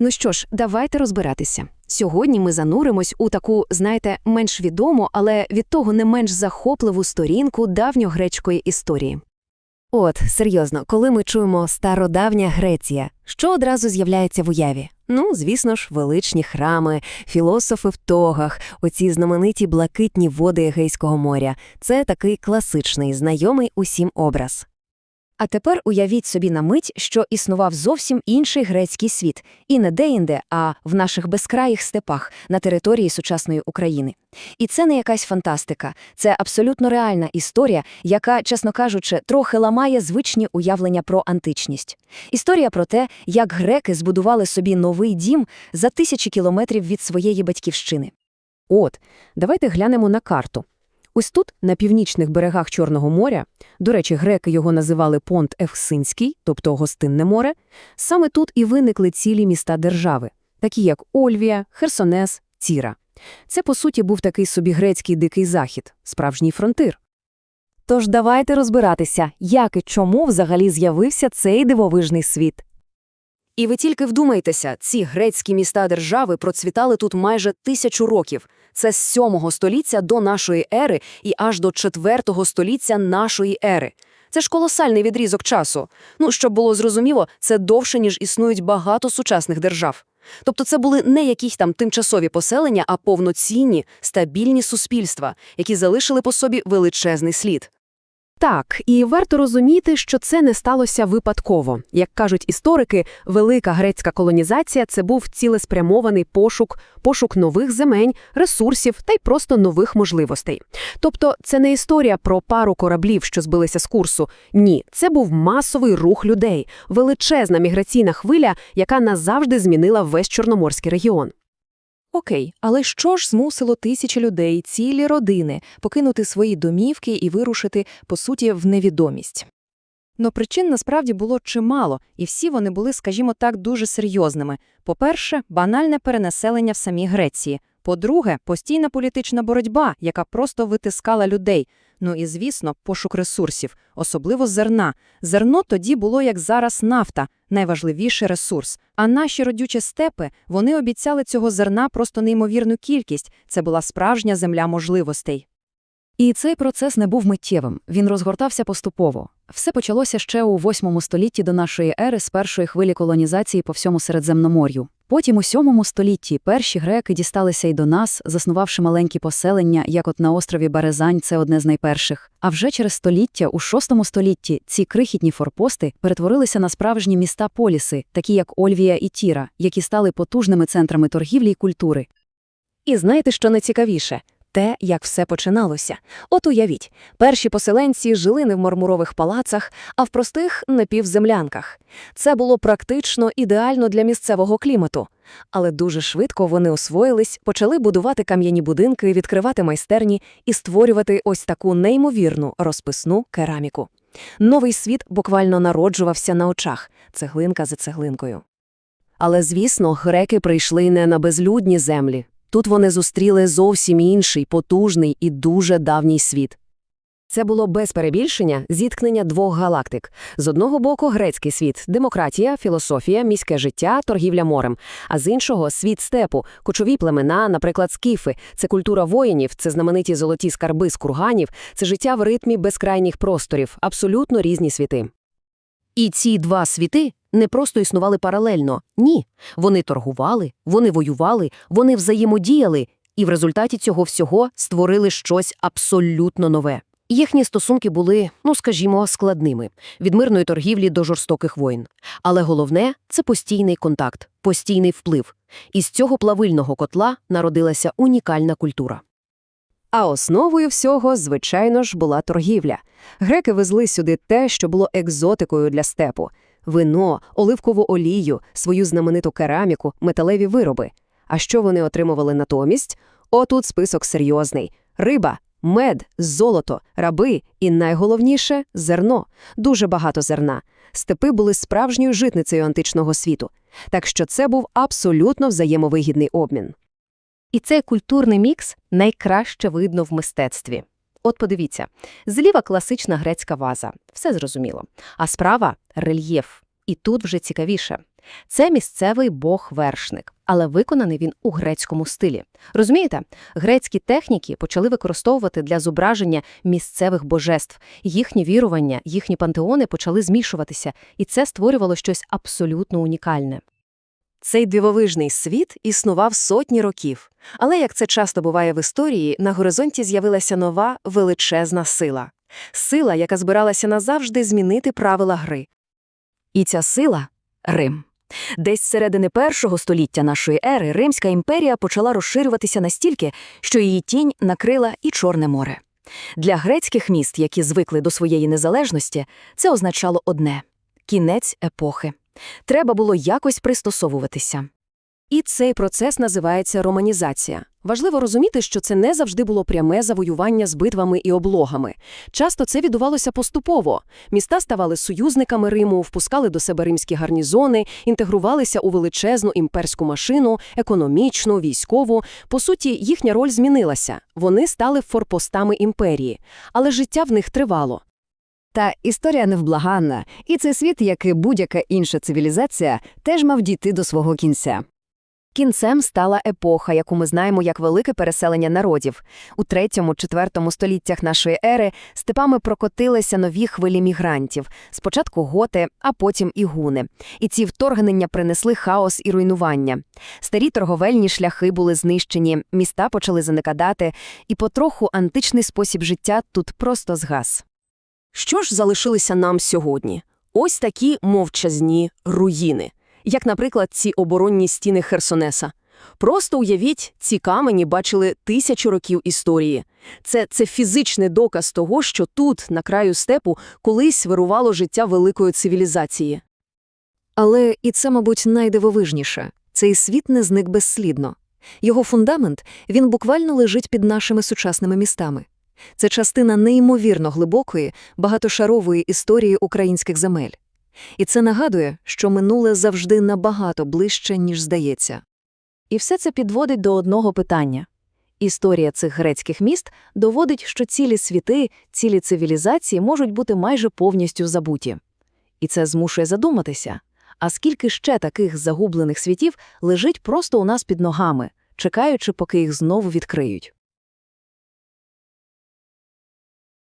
Ну що ж, давайте розбиратися. Сьогодні ми зануримось у таку, знаєте, менш відому, але від того не менш захопливу сторінку давньогрецької історії. От, серйозно, коли ми чуємо стародавня Греція, що одразу з'являється в уяві? Ну, звісно ж, величні храми, філософи в тогах, оці знамениті блакитні води Егейського моря. Це такий класичний, знайомий усім образ. А тепер уявіть собі на мить, що існував зовсім інший грецький світ, і не де-інде, а в наших безкраїх степах на території сучасної України. І це не якась фантастика, це абсолютно реальна історія, яка, чесно кажучи, трохи ламає звичні уявлення про античність. Історія про те, як греки збудували собі новий дім за тисячі кілометрів від своєї батьківщини. От, давайте глянемо на карту. Ось тут, на північних берегах Чорного моря, до речі, греки його називали Понт Евксинський, тобто Гостинне море, саме тут і виникли цілі міста держави, такі як Ольвія, Херсонес, Ціра. Це, по суті, був такий собі грецький дикий захід, справжній фронтир. Тож давайте розбиратися, як і чому взагалі з'явився цей дивовижний світ. І ви тільки вдумайтеся, ці грецькі міста-держави процвітали тут майже тисячу років. Це з 7 століття до нашої ери і аж до 4 століття нашої ери. Це ж колосальний відрізок часу. Ну, щоб було зрозуміло, це довше, ніж існують багато сучасних держав. Тобто це були не якісь там тимчасові поселення, а повноцінні, стабільні суспільства, які залишили по собі величезний слід. Так, і варто розуміти, що це не сталося випадково. Як кажуть історики, велика грецька колонізація – це був цілеспрямований пошук, пошук нових земень, ресурсів та й просто нових можливостей. Тобто це не історія про пару кораблів, що збилися з курсу. Ні, це був масовий рух людей, величезна міграційна хвиля, яка назавжди змінила весь Чорноморський регіон. Окей, але що ж змусило тисячі людей, цілі родини покинути свої домівки і вирушити, по суті, в невідомість? Но причин насправді було чимало, і всі вони були, скажімо так, дуже серйозними. По-перше, банальне перенаселення в самій Греції. По-друге, постійна політична боротьба, яка просто витискала людей. Ну і, звісно, пошук ресурсів, особливо зерна. Зерно тоді було, як зараз, нафта, найважливіший ресурс. А наші родючі степи, вони обіцяли цього зерна просто неймовірну кількість. Це була справжня земля можливостей. І цей процес не був миттєвим, він розгортався поступово. Все почалося ще у 8 столітті до нашої ери з першої хвилі колонізації по всьому Середземномор'ю. Потім у Сьомому столітті перші греки дісталися й до нас, заснувавши маленькі поселення, як от на острові Березань, це одне з найперших. А вже через століття, у VI столітті, ці крихітні форпости перетворилися на справжні міста-поліси, такі як Ольвія і Тіра, які стали потужними центрами торгівлі й культури. І знаєте, що найцікавіше? Те, як все починалося. От уявіть, перші поселенці жили не в мармурових палацах, а в простих напівземлянках. Це було практично ідеально для місцевого клімату. Але дуже швидко вони освоїлись, почали будувати кам'яні будинки, відкривати майстерні і створювати ось таку неймовірну розписну кераміку. Новий світ буквально народжувався на очах, цеглинка за цеглинкою. Але, звісно, греки прийшли не на безлюдні землі. Тут вони зустріли зовсім інший, потужний і дуже давній світ. Це було без перебільшення зіткнення двох галактик. З одного боку грецький світ – демократія, філософія, міське життя, торгівля морем, а з іншого – світ степу, кочові племена, наприклад, скіфи, це культура воїнів, це знамениті золоті скарби з курганів, це життя в ритмі безкрайніх просторів, абсолютно різні світи. І ці два світи не просто існували паралельно. Ні. Вони торгували, вони воювали, вони взаємодіяли, і в результаті цього всього створили щось абсолютно нове. Їхні стосунки були, ну скажімо, складними від мирної торгівлі до жорстоких воїн. Але головне це постійний контакт, постійний вплив. І з цього плавильного котла народилася унікальна культура. А основою всього, звичайно ж, була торгівля. Греки везли сюди те, що було екзотикою для степу вино, оливкову олію, свою знамениту кераміку, металеві вироби. А що вони отримували натомість? Отут список серйозний: риба, мед, золото, раби і найголовніше зерно. Дуже багато зерна. Степи були справжньою житницею античного світу. Так що це був абсолютно взаємовигідний обмін. І цей культурний мікс найкраще видно в мистецтві. От подивіться, зліва класична грецька ваза, все зрозуміло. А справа рельєф, І тут вже цікавіше. Це місцевий бог-вершник, але виконаний він у грецькому стилі. Розумієте, грецькі техніки почали використовувати для зображення місцевих божеств. Їхні вірування, їхні пантеони почали змішуватися, і це створювало щось абсолютно унікальне. Цей дивовижний світ існував сотні років. Але, як це часто буває в історії, на горизонті з'явилася нова величезна сила. Сила, яка збиралася назавжди змінити правила гри. І ця сила – Рим. Десь з середини першого століття нашої ери Римська імперія почала розширюватися настільки, що її тінь накрила і Чорне море. Для грецьких міст, які звикли до своєї незалежності, це означало одне – кінець епохи. Треба було якось пристосовуватися. І цей процес називається романізація. Важливо розуміти, що це не завжди було пряме завоювання з битвами і облогами. Часто це відбувалося поступово. Міста ставали союзниками Риму, впускали до себе римські гарнізони, інтегрувалися у величезну імперську машину, економічну, військову. По суті, їхня роль змінилася. Вони стали форпостами імперії. Але життя в них тривало. Та історія невблаганна, і цей світ, як і будь-яка інша цивілізація, теж мав дійти до свого кінця. Кінцем стала епоха, яку ми знаємо як велике переселення народів. У 3-4 століттях нашої ери степами прокотилися нові хвилі мігрантів, спочатку готи, а потім і гуни. І ці вторгнення принесли хаос і руйнування. Старі торговельні шляхи були знищені, міста почали заникадати, і потроху античний спосіб життя тут просто згас. Що ж залишилися нам сьогодні? Ось такі мовчазні руїни як, наприклад, ці оборонні стіни Херсонеса. Просто уявіть, ці камені бачили тисячу років історії. Це, це фізичний доказ того, що тут, на краю степу, колись вирувало життя великої цивілізації. Але і це, мабуть, найдивовижніше. Цей світ не зник безслідно. Його фундамент, він буквально лежить під нашими сучасними містами. Це частина неймовірно глибокої, багатошарової історії українських земель. І це нагадує, що минуле завжди набагато ближче, ніж здається. І все це підводить до одного питання. Історія цих грецьких міст доводить, що цілі світи, цілі цивілізації можуть бути майже повністю забуті. І це змушує задуматися, а скільки ще таких загублених світів лежить просто у нас під ногами, чекаючи, поки їх знову відкриють.